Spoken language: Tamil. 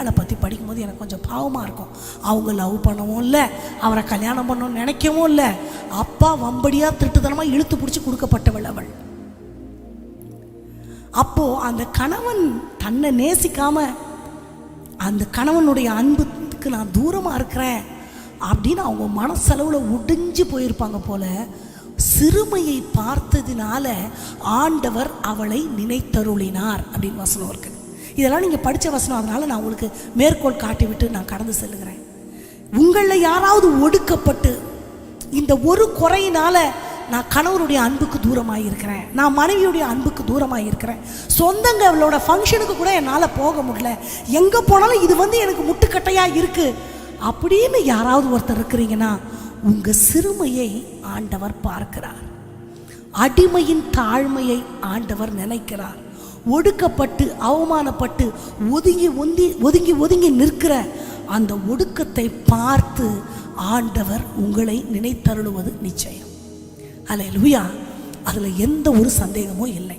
அதை பற்றி படிக்கும்போது எனக்கு கொஞ்சம் பாவமாக இருக்கும். அவங்க லவ் பண்ணவும் இல்லை அவரை கல்யாணம் பண்ணணும்னு நினைக்கவும் இல்லை. அப்பா வம்படியாக திருட்டுத்தனமாக இழுத்து பிடிச்சி கொடுக்கப்பட்டவள் அவள். அப்போ அந்த கணவன் தன்னை நேசிக்காம அந்த கணவனுடைய அன்புக்கு நான் தூரமாக இருக்கிறேன் அப்படின்னு அவங்க மனசளவில் உடைஞ்சு போயிருப்பாங்க போல சிறுமையை பார்த்ததினால ஆண்டவர் அவளை நினைத்தருளினார் அப்படின்னு வசனம் இருக்குது இதெல்லாம் நீங்கள் படித்த வசனம். அதனால் நான் உங்களுக்கு மேற்கோள் காட்டிவிட்டு நான் கடந்து செல்லுகிறேன். உங்களில் யாராவது ஒடுக்கப்பட்டு இந்த ஒரு குறையினால் நான் கணவருடைய அன்புக்கு தூரமாக இருக்கிறேன் நான் மனைவியுடைய அன்புக்கு தூரமாக இருக்கிறேன் சொந்தங்களோட ஃபங்க்ஷனுக்கு கூட என்னால் போக முடியல. எங்கே போனாலும் இது வந்து எனக்கு முட்டுக்கட்டையாக இருக்குது அப்படின்னு யாராவது ஒருத்தர் இருக்கிறீங்கன்னா உங்கள் சிறுமையை ஆண்டவர் பார்க்கிறார். அடிமையின் தாழ்மையை ஆண்டவர் நினைக்கிறார். ஒடுக்கப்பட்டு அவமானப்பட்டு ஒதுங்கி ஒந்தி ஒதுங்கி ஒதுங்கி நிற்கிற அந்த ஒடுக்கத்தை பார்த்து ஆண்டவர் உங்களை நினைத்தருளுவது நிச்சயம். அல்ல லூயா அதில் எந்த ஒரு சந்தேகமும் இல்லை.